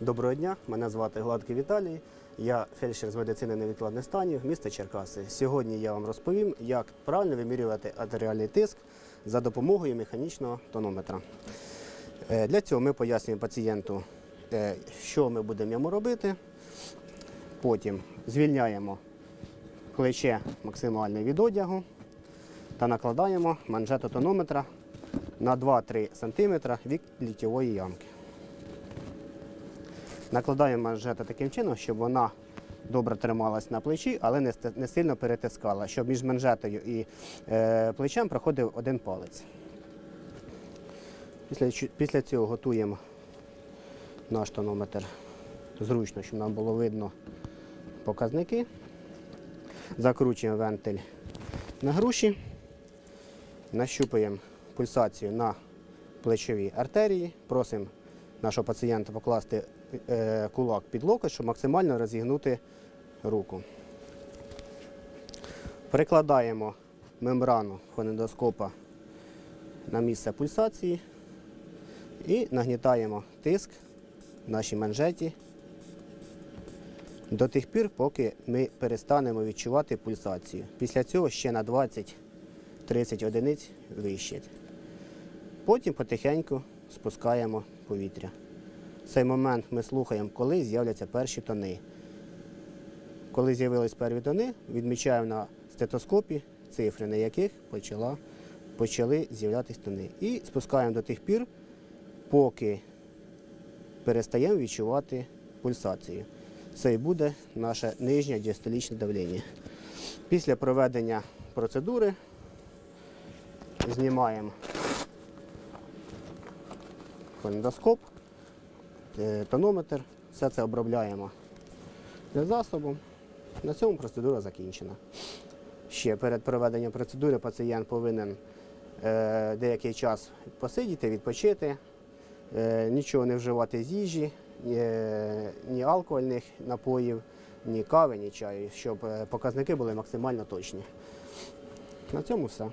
Доброго дня, мене звати Гладкий Віталій. Я фельдшер з медицини невідкладних станів міста Черкаси. Сьогодні я вам розповім, як правильно вимірювати артеріальний тиск за допомогою механічного тонометра. Е, Для цього ми пояснюємо пацієнту, е, що ми будемо йому робити. Потім звільняємо плече максимально від одягу та накладаємо манжетотонометра на 2-3 см від ліктьової ямки. Накладаємо манжету таким чином, щоб вона добре трималась на плечі, але не, сильно перетискала, щоб між манжетою і е, плечем проходив один палець. Після, після цього готуємо наш тонометр зручно, щоб нам було видно показники. Закручуємо вентиль на груші, нащупуємо пульсацію на плечовій артерії, просимо нашого пацієнта покласти е, кулак під локоть, щоб максимально розігнути руку. Прикладаємо мембрану фонендоскопа на місце пульсації і нагнітаємо тиск в нашій манжеті до тих пір, поки ми перестанемо відчувати пульсацію. Після цього ще на 20-30 одиниць вище. Потім потихеньку спускаємо повітря. В цей момент ми слухаємо, коли з'являться перші тони. Коли з'явились перші тони, відмічаємо на стетоскопі цифри, на яких почала, почали з'являтися тони. І спускаємо до тих пір, поки перестаємо відчувати пульсацію. Це і буде наше нижнє діастолічне давлення. Після проведення процедури знімаємо фонендоскоп, е, тонометр, все це обробляємо засобом. На цьому процедура закінчена. Ще перед проведенням процедури пацієнт повинен е, деякий час посидіти, відпочити, е, нічого не вживати з їжі, ні, алкогольних напоїв, ні кави, ні чаю, щоб показники були максимально точні. На цьому все.